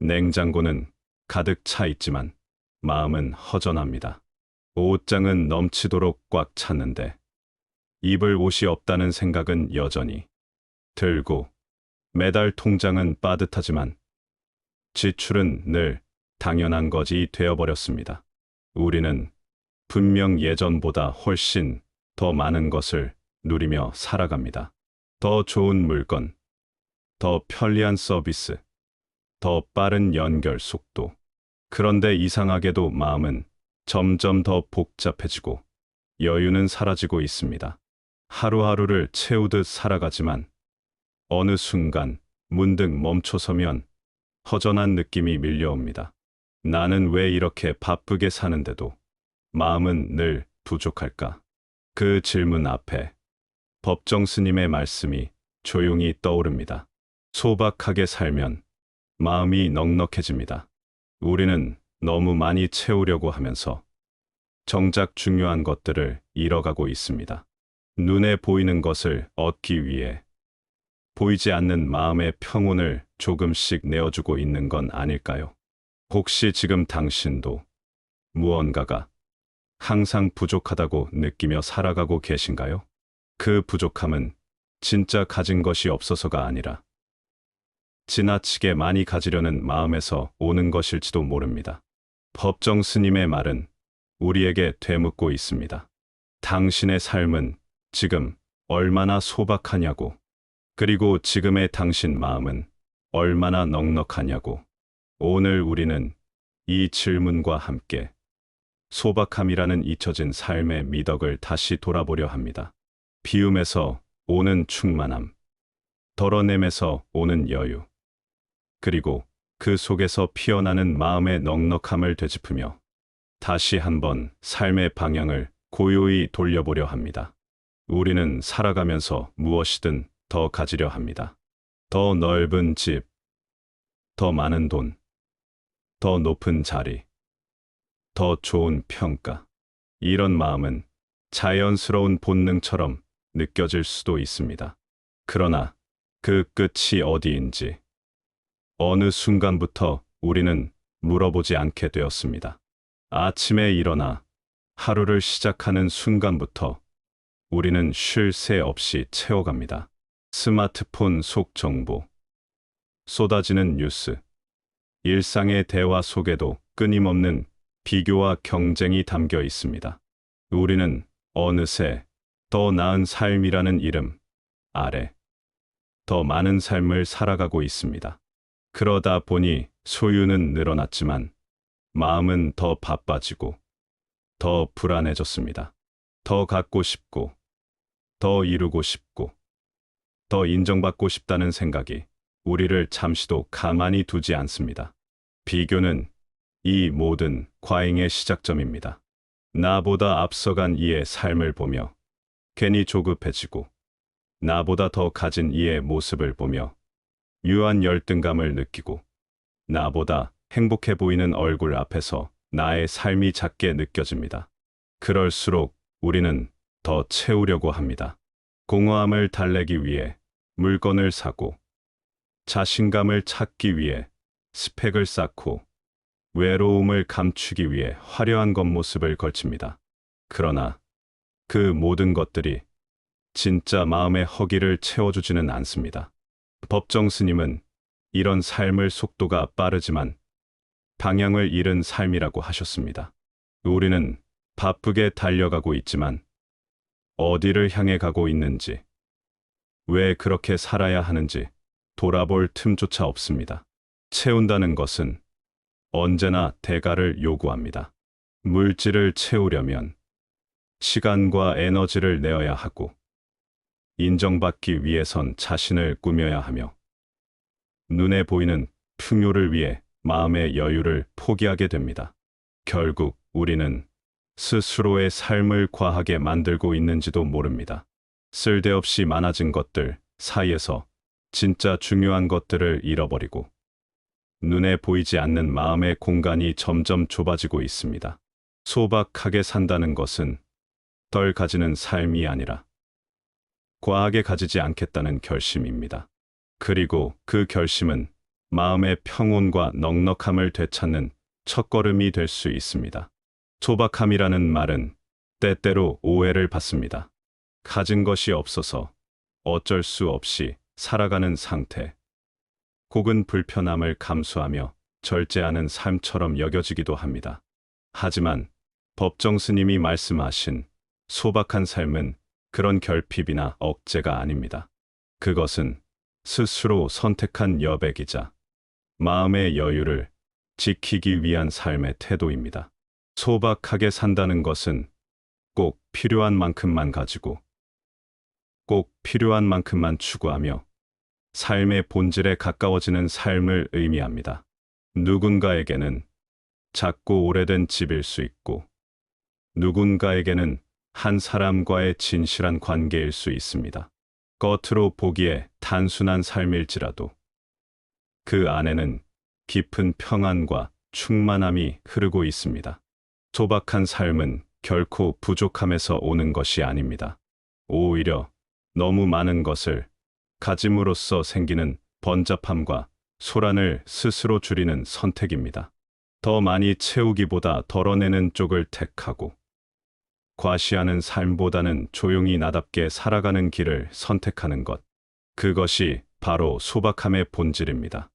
냉장고는 가득 차 있지만 마음은 허전합니다. 옷장은 넘치도록 꽉 찼는데 입을 옷이 없다는 생각은 여전히 들고 매달 통장은 빠듯하지만 지출은 늘 당연한 것이 되어버렸습니다. 우리는 분명 예전보다 훨씬 더 많은 것을 누리며 살아갑니다. 더 좋은 물건, 더 편리한 서비스, 더 빠른 연결 속도. 그런데 이상하게도 마음은 점점 더 복잡해지고 여유는 사라지고 있습니다. 하루하루를 채우듯 살아가지만 어느 순간 문득 멈춰서면 허전한 느낌이 밀려옵니다. 나는 왜 이렇게 바쁘게 사는데도 마음은 늘 부족할까? 그 질문 앞에 법정 스님의 말씀이 조용히 떠오릅니다. 소박하게 살면 마음이 넉넉해집니다. 우리는 너무 많이 채우려고 하면서 정작 중요한 것들을 잃어가고 있습니다. 눈에 보이는 것을 얻기 위해 보이지 않는 마음의 평온을 조금씩 내어주고 있는 건 아닐까요? 혹시 지금 당신도 무언가가 항상 부족하다고 느끼며 살아가고 계신가요? 그 부족함은 진짜 가진 것이 없어서가 아니라 지나치게 많이 가지려는 마음에서 오는 것일지도 모릅니다. 법정 스님의 말은 우리에게 되묻고 있습니다. 당신의 삶은 지금 얼마나 소박하냐고, 그리고 지금의 당신 마음은 얼마나 넉넉하냐고. 오늘 우리는 이 질문과 함께 소박함이라는 잊혀진 삶의 미덕을 다시 돌아보려 합니다. 비움에서 오는 충만함, 덜어냄에서 오는 여유, 그리고 그 속에서 피어나는 마음의 넉넉함을 되짚으며 다시 한번 삶의 방향을 고요히 돌려보려 합니다. 우리는 살아가면서 무엇이든 더 가지려 합니다. 더 넓은 집, 더 많은 돈, 더 높은 자리, 더 좋은 평가. 이런 마음은 자연스러운 본능처럼 느껴질 수도 있습니다. 그러나 그 끝이 어디인지 어느 순간부터 우리는 물어보지 않게 되었습니다. 아침에 일어나 하루를 시작하는 순간부터 우리는 쉴 새 없이 채워갑니다. 스마트폰 속 정보, 쏟아지는 뉴스, 일상의 대화 속에도 끊임없는 비교와 경쟁이 담겨 있습니다. 우리는 어느새 더 나은 삶이라는 이름 아래 더 많은 삶을 살아가고 있습니다. 그러다 보니 소유는 늘어났지만 마음은 더 바빠지고 더 불안해졌습니다. 더 갖고 싶고 더 이루고 싶고 더 인정받고 싶다는 생각이 우리를 잠시도 가만히 두지 않습니다. 비교는 이 모든 과잉의 시작점입니다. 나보다 앞서간 이의 삶을 보며 괜히 조급해지고 나보다 더 가진 이의 모습을 보며 유한 열등감을 느끼고 나보다 행복해 보이는 얼굴 앞에서 나의 삶이 작게 느껴집니다. 그럴수록 우리는 더 채우려고 합니다. 공허함을 달래기 위해 물건을 사고 자신감을 찾기 위해 스펙을 쌓고 외로움을 감추기 위해 화려한 겉모습을 걸칩니다. 그러나 그 모든 것들이 진짜 마음의 허기를 채워주지는 않습니다. 법정 스님은 이런 삶을 속도가 빠르지만 방향을 잃은 삶이라고 하셨습니다. 우리는 바쁘게 달려가고 있지만 어디를 향해 가고 있는지, 왜 그렇게 살아야 하는지 돌아볼 틈조차 없습니다. 채운다는 것은 언제나 대가를 요구합니다. 물질을 채우려면 시간과 에너지를 내어야 하고 인정받기 위해선 자신을 꾸며야 하며 눈에 보이는 풍요를 위해 마음의 여유를 포기하게 됩니다. 결국 우리는 스스로의 삶을 과하게 만들고 있는지도 모릅니다. 쓸데없이 많아진 것들 사이에서 진짜 중요한 것들을 잃어버리고 눈에 보이지 않는 마음의 공간이 점점 좁아지고 있습니다. 소박하게 산다는 것은 덜 가지는 삶이 아니라 과하게 가지지 않겠다는 결심입니다. 그리고 그 결심은 마음의 평온과 넉넉함을 되찾는 첫걸음이 될 수 있습니다. 소박함이라는 말은 때때로 오해를 받습니다. 가진 것이 없어서 어쩔 수 없이 살아가는 상태. 혹은 불편함을 감수하며 절제하는 삶처럼 여겨지기도 합니다. 하지만 법정 스님이 말씀하신 소박한 삶은 그런 결핍이나 억제가 아닙니다. 그것은 스스로 선택한 여백이자 마음의 여유를 지키기 위한 삶의 태도입니다. 소박하게 산다는 것은 꼭 필요한 만큼만 가지고 꼭 필요한 만큼만 추구하며 삶의 본질에 가까워지는 삶을 의미합니다. 누군가에게는 작고 오래된 집일 수 있고 누군가에게는 한 사람과의 진실한 관계일 수 있습니다. 겉으로 보기에 단순한 삶일지라도 그 안에는 깊은 평안과 충만함이 흐르고 있습니다. 소박한 삶은 결코 부족함에서 오는 것이 아닙니다. 오히려 너무 많은 것을 가짐으로써 생기는 번잡함과 소란을 스스로 줄이는 선택입니다. 더 많이 채우기보다 덜어내는 쪽을 택하고 과시하는 삶보다는 조용히 나답게 살아가는 길을 선택하는 것. 그것이 바로 소박함의 본질입니다.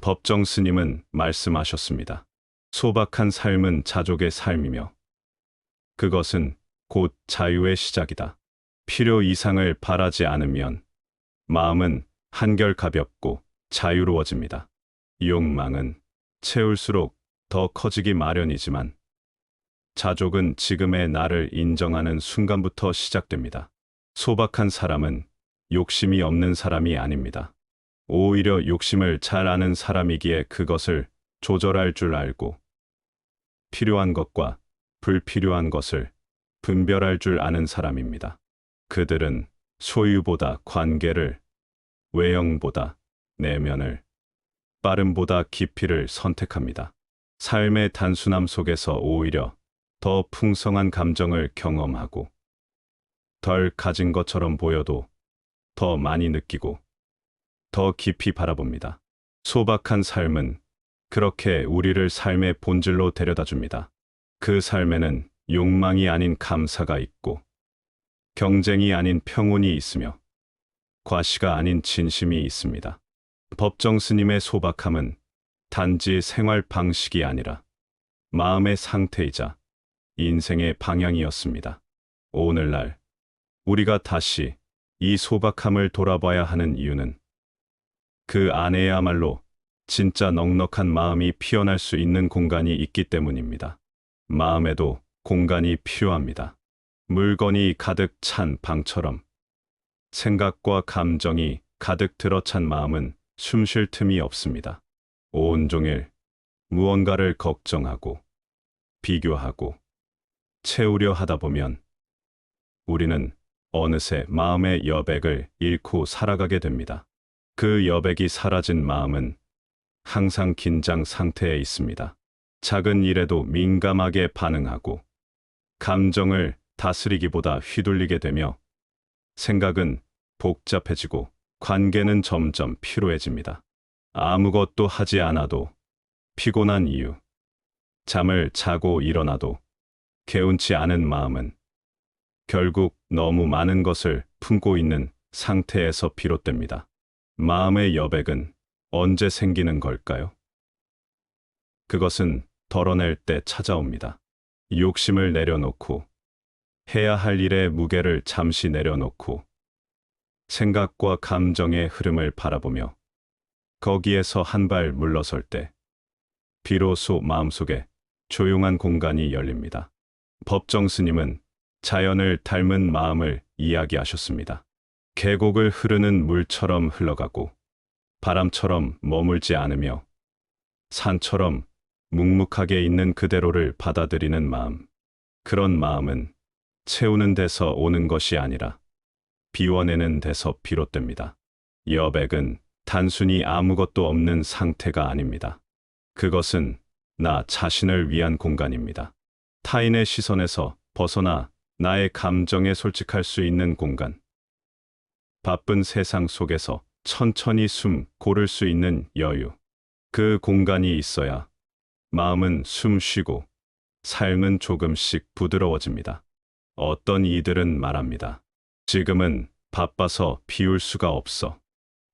법정 스님은 말씀하셨습니다. 소박한 삶은 자족의 삶이며 그것은 곧 자유의 시작이다. 필요 이상을 바라지 않으면 마음은 한결 가볍고 자유로워집니다. 욕망은 채울수록 더 커지기 마련이지만 자족은 지금의 나를 인정하는 순간부터 시작됩니다. 소박한 사람은 욕심이 없는 사람이 아닙니다. 오히려 욕심을 잘 아는 사람이기에 그것을 조절할 줄 알고 필요한 것과 불필요한 것을 분별할 줄 아는 사람입니다. 그들은 소유보다 관계를, 외형보다 내면을, 빠름보다 깊이를 선택합니다. 삶의 단순함 속에서 오히려 더 풍성한 감정을 경험하고 덜 가진 것처럼 보여도 더 많이 느끼고 더 깊이 바라봅니다. 소박한 삶은 그렇게 우리를 삶의 본질로 데려다 줍니다. 그 삶에는 욕망이 아닌 감사가 있고 경쟁이 아닌 평온이 있으며 과시가 아닌 진심이 있습니다. 법정 스님의 소박함은 단지 생활 방식이 아니라 마음의 상태이자 인생의 방향이었습니다. 오늘날 우리가 다시 이 소박함을 돌아봐야 하는 이유는 그 안에야말로 진짜 넉넉한 마음이 피어날 수 있는 공간이 있기 때문입니다. 마음에도 공간이 필요합니다. 물건이 가득 찬 방처럼 생각과 감정이 가득 들어찬 마음은 숨 쉴 틈이 없습니다. 온종일 무언가를 걱정하고 비교하고 채우려 하다 보면 우리는 어느새 마음의 여백을 잃고 살아가게 됩니다. 그 여백이 사라진 마음은 항상 긴장 상태에 있습니다. 작은 일에도 민감하게 반응하고 감정을 다스리기보다 휘둘리게 되며 생각은 복잡해지고 관계는 점점 피로해집니다. 아무것도 하지 않아도 피곤한 이유, 잠을 자고 일어나도 개운치 않은 마음은 결국 너무 많은 것을 품고 있는 상태에서 비롯됩니다. 마음의 여백은 언제 생기는 걸까요? 그것은 덜어낼 때 찾아옵니다. 욕심을 내려놓고 해야 할 일의 무게를 잠시 내려놓고 생각과 감정의 흐름을 바라보며 거기에서 한 발 물러설 때 비로소 마음속에 조용한 공간이 열립니다. 법정 스님은 자연을 닮은 마음을 이야기하셨습니다. 계곡을 흐르는 물처럼 흘러가고 바람처럼 머물지 않으며 산처럼 묵묵하게 있는 그대로를 받아들이는 마음. 그런 마음은 채우는 데서 오는 것이 아니라 비워내는 데서 비롯됩니다. 여백은 단순히 아무것도 없는 상태가 아닙니다. 그것은 나 자신을 위한 공간입니다. 타인의 시선에서 벗어나 나의 감정에 솔직할 수 있는 공간. 바쁜 세상 속에서 천천히 숨 고를 수 있는 여유. 그 공간이 있어야 마음은 숨 쉬고 삶은 조금씩 부드러워집니다. 어떤 이들은 말합니다. 지금은 바빠서 비울 수가 없어.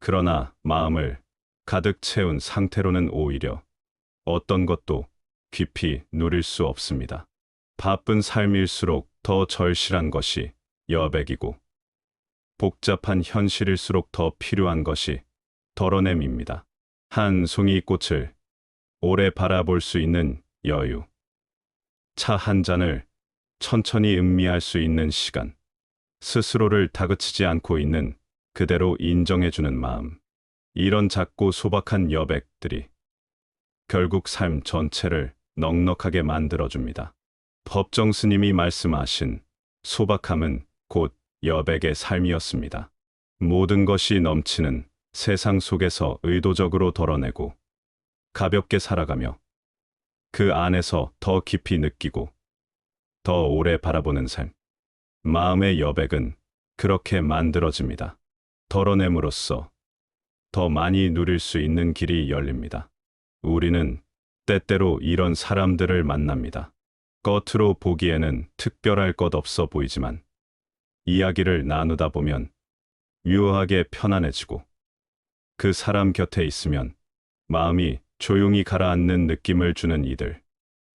그러나 마음을 가득 채운 상태로는 오히려 어떤 것도 깊이 누릴 수 없습니다. 바쁜 삶일수록 더 절실한 것이 여백이고 복잡한 현실일수록 더 필요한 것이 덜어냄입니다. 한 송이 꽃을 오래 바라볼 수 있는 여유. 차 한 잔을 천천히 음미할 수 있는 시간. 스스로를 다그치지 않고 있는 그대로 인정해주는 마음. 이런 작고 소박한 여백들이 결국 삶 전체를 넉넉하게 만들어줍니다. 법정 스님이 말씀하신 소박함은 곧 여백의 삶이었습니다. 모든 것이 넘치는 세상 속에서 의도적으로 덜어내고 가볍게 살아가며 그 안에서 더 깊이 느끼고 더 오래 바라보는 삶. 마음의 여백은 그렇게 만들어집니다. 덜어냄으로써 더 많이 누릴 수 있는 길이 열립니다. 우리는 때때로 이런 사람들을 만납니다. 겉으로 보기에는 특별할 것 없어 보이지만 이야기를 나누다 보면 묘하게 편안해지고 그 사람 곁에 있으면 마음이 조용히 가라앉는 느낌을 주는 이들.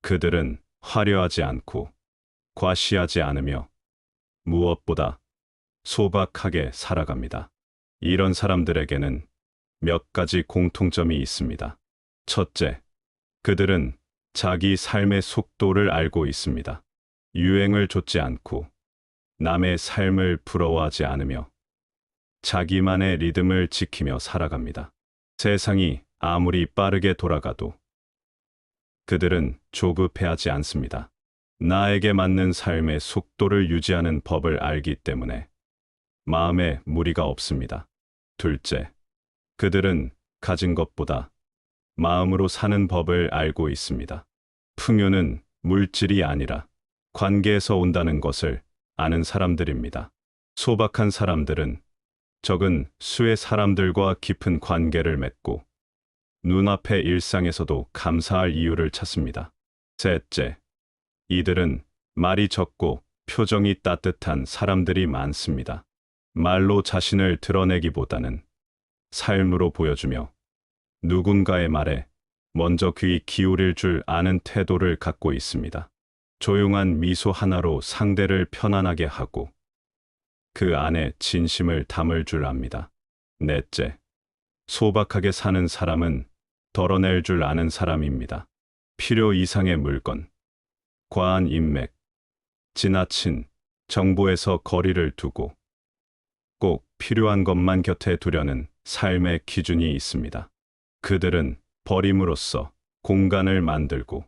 그들은 화려하지 않고 과시하지 않으며 무엇보다 소박하게 살아갑니다. 이런 사람들에게는 몇 가지 공통점이 있습니다. 첫째, 그들은 자기 삶의 속도를 알고 있습니다. 유행을 좇지 않고 남의 삶을 부러워하지 않으며 자기만의 리듬을 지키며 살아갑니다. 세상이 아무리 빠르게 돌아가도 그들은 조급해하지 않습니다. 나에게 맞는 삶의 속도를 유지하는 법을 알기 때문에 마음에 무리가 없습니다. 둘째, 그들은 가진 것보다 마음으로 사는 법을 알고 있습니다. 풍요는 물질이 아니라 관계에서 온다는 것을 아는 사람들입니다. 소박한 사람들은 적은 수의 사람들과 깊은 관계를 맺고 눈앞의 일상에서도 감사할 이유를 찾습니다. 셋째, 이들은 말이 적고 표정이 따뜻한 사람들이 많습니다. 말로 자신을 드러내기보다는 삶으로 보여주며 누군가의 말에 먼저 귀 기울일 줄 아는 태도를 갖고 있습니다. 조용한 미소 하나로 상대를 편안하게 하고 그 안에 진심을 담을 줄 압니다. 넷째, 소박하게 사는 사람은 덜어낼 줄 아는 사람입니다. 필요 이상의 물건, 과한 인맥, 지나친 정보에서 거리를 두고 꼭 필요한 것만 곁에 두려는 삶의 기준이 있습니다. 그들은 버림으로써 공간을 만들고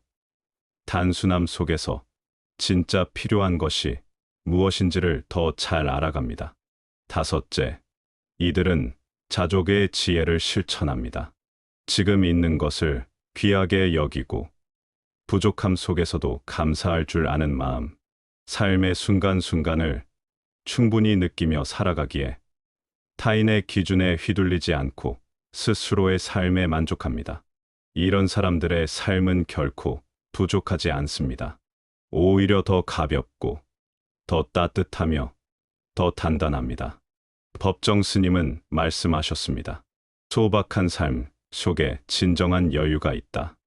단순함 속에서 진짜 필요한 것이 무엇인지를 더 잘 알아갑니다. 다섯째, 이들은 자족의 지혜를 실천합니다. 지금 있는 것을 귀하게 여기고 부족함 속에서도 감사할 줄 아는 마음, 삶의 순간순간을 충분히 느끼며 살아가기에 타인의 기준에 휘둘리지 않고 스스로의 삶에 만족합니다. 이런 사람들의 삶은 결코 부족하지 않습니다. 오히려 더 가볍고 더 따뜻하며 더 단단합니다. 법정 스님은 말씀하셨습니다. 소박한 삶 속에 진정한 여유가 있다.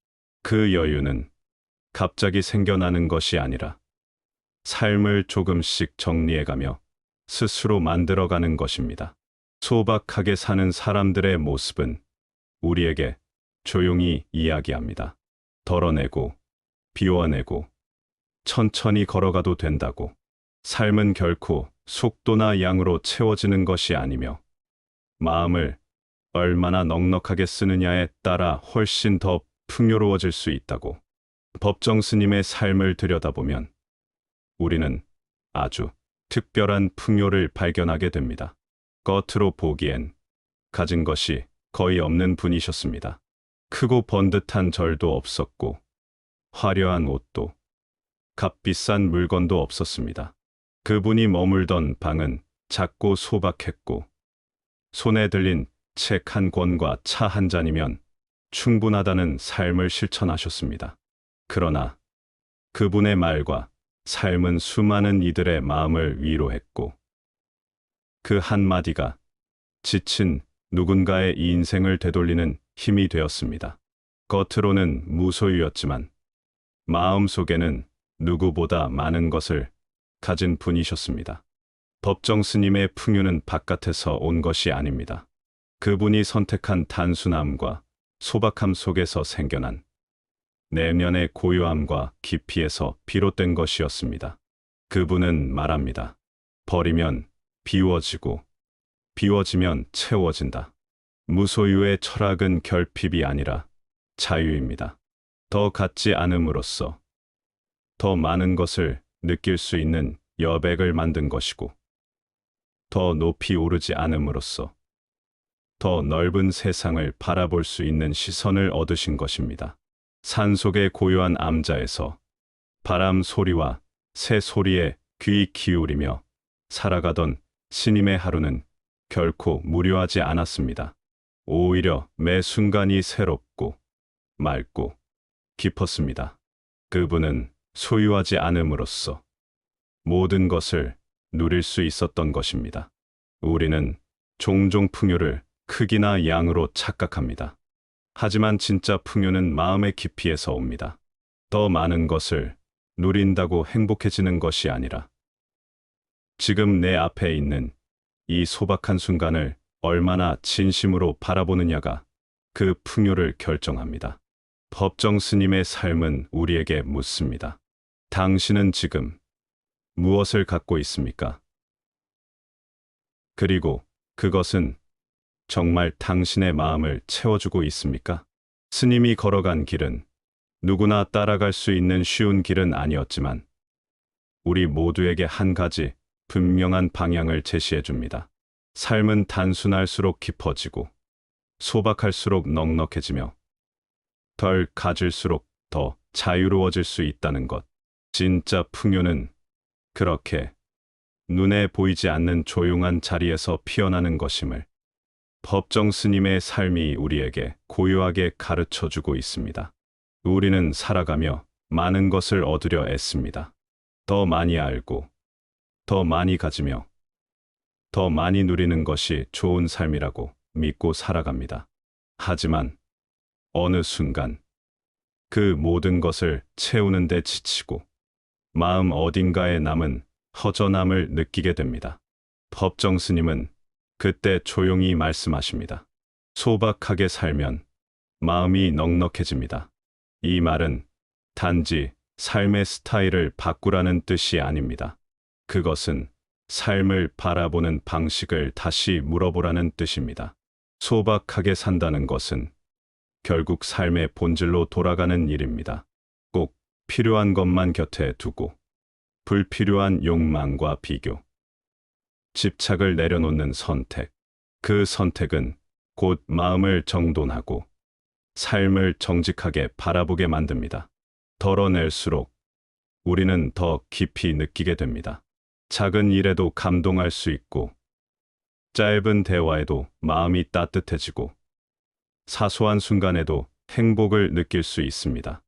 그 여유는 갑자기 생겨나는 것이 아니라 삶을 조금씩 정리해가며 스스로 만들어가는 것입니다. 소박하게 사는 사람들의 모습은 우리에게 조용히 이야기합니다. 덜어내고, 비워내고, 천천히 걸어가도 된다고. 삶은 결코 속도나 양으로 채워지는 것이 아니며, 마음을 얼마나 넉넉하게 쓰느냐에 따라 훨씬 더 풍요로워질 수 있다고. 법정 스님의 삶을 들여다보면, 우리는 아주 특별한 풍요를 발견하게 됩니다. 겉으로 보기엔 가진 것이 거의 없는 분이셨습니다. 크고 번듯한 절도 없었고 화려한 옷도 값비싼 물건도 없었습니다. 그분이 머물던 방은 작고 소박했고 손에 들린 책 한 권과 차 한 잔이면 충분하다는 삶을 실천하셨습니다. 그러나 그분의 말과 삶은 수많은 이들의 마음을 위로했고 그 한마디가 지친 누군가의 인생을 되돌리는 힘이 되었습니다. 겉으로는 무소유였지만 마음속에는 누구보다 많은 것을 가진 분이셨습니다. 법정 스님의 풍요는 바깥에서 온 것이 아닙니다. 그분이 선택한 단순함과 소박함 속에서 생겨난 내면의 고요함과 깊이에서 비롯된 것이었습니다. 그분은 말합니다. 버리면 비워지고 비워지면 채워진다. 무소유의 철학은 결핍이 아니라 자유입니다. 더 갖지 않음으로써 더 많은 것을 느낄 수 있는 여백을 만든 것이고 더 높이 오르지 않음으로써 더 넓은 세상을 바라볼 수 있는 시선을 얻으신 것입니다. 산속의 고요한 암자에서 바람 소리와 새 소리에 귀 기울이며 살아가던 스님의 하루는 결코 무료하지 않았습니다. 오히려 매 순간이 새롭고 맑고 깊었습니다. 그분은 소유하지 않음으로써 모든 것을 누릴 수 있었던 것입니다. 우리는 종종 풍요를 크기나 양으로 착각합니다. 하지만 진짜 풍요는 마음의 깊이에서 옵니다. 더 많은 것을 누린다고 행복해지는 것이 아니라 지금 내 앞에 있는 이 소박한 순간을 얼마나 진심으로 바라보느냐가 그 풍요를 결정합니다. 법정 스님의 삶은 우리에게 묻습니다. 당신은 지금 무엇을 갖고 있습니까? 그리고 그것은 정말 당신의 마음을 채워주고 있습니까? 스님이 걸어간 길은 누구나 따라갈 수 있는 쉬운 길은 아니었지만 우리 모두에게 한 가지 분명한 방향을 제시해 줍니다. 삶은 단순할수록 깊어지고 소박할수록 넉넉해지며 덜 가질수록 더 자유로워질 수 있다는 것. 진짜 풍요는 그렇게 눈에 보이지 않는 조용한 자리에서 피어나는 것임을 법정 스님의 삶이 우리에게 고요하게 가르쳐 주고 있습니다. 우리는 살아가며 많은 것을 얻으려 애씁니다. 더 많이 알고, 더 많이 가지며, 더 많이 누리는 것이 좋은 삶이라고 믿고 살아갑니다. 하지만 어느 순간 그 모든 것을 채우는 데 지치고 마음 어딘가에 남은 허전함을 느끼게 됩니다. 법정 스님은 그때 조용히 말씀하십니다. 소박하게 살면 마음이 넉넉해집니다. 이 말은 단지 삶의 스타일을 바꾸라는 뜻이 아닙니다. 그것은 삶을 바라보는 방식을 다시 물어보라는 뜻입니다. 소박하게 산다는 것은 결국 삶의 본질로 돌아가는 일입니다. 꼭 필요한 것만 곁에 두고 불필요한 욕망과 비교, 집착을 내려놓는 선택. 그 선택은 곧 마음을 정돈하고 삶을 정직하게 바라보게 만듭니다. 덜어낼수록 우리는 더 깊이 느끼게 됩니다. 작은 일에도 감동할 수 있고, 짧은 대화에도 마음이 따뜻해지고, 사소한 순간에도 행복을 느낄 수 있습니다.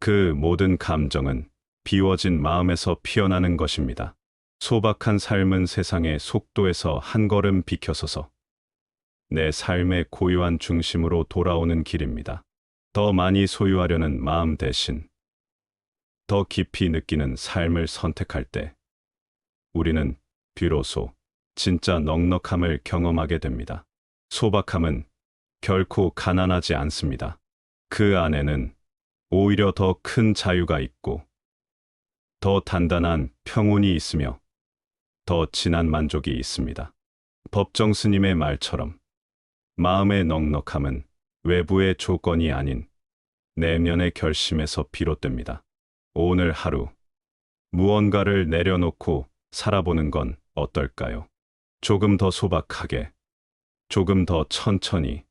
그 모든 감정은 비워진 마음에서 피어나는 것입니다. 소박한 삶은 세상의 속도에서 한 걸음 비켜서서 내 삶의 고요한 중심으로 돌아오는 길입니다. 더 많이 소유하려는 마음 대신 더 깊이 느끼는 삶을 선택할 때 우리는 비로소 진짜 넉넉함을 경험하게 됩니다. 소박함은 결코 가난하지 않습니다. 그 안에는 오히려 더 큰 자유가 있고 더 단단한 평온이 있으며 더 진한 만족이 있습니다. 법정 스님의 말처럼 마음의 넉넉함은 외부의 조건이 아닌 내면의 결심에서 비롯됩니다. 오늘 하루 무언가를 내려놓고 살아보는 건 어떨까요? 조금 더 소박하게, 조금 더 천천히,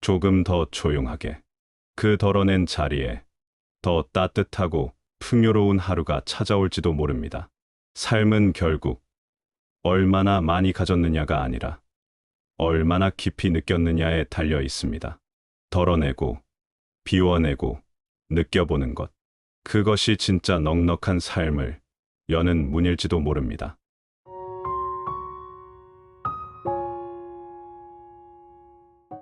조금 더 조용하게. 그 덜어낸 자리에 더 따뜻하고 풍요로운 하루가 찾아올지도 모릅니다. 삶은 결국 얼마나 많이 가졌느냐가 아니라 얼마나 깊이 느꼈느냐에 달려 있습니다. 덜어내고, 비워내고, 느껴보는 것. 그것이 진짜 넉넉한 삶을 여는 문일지도 모릅니다.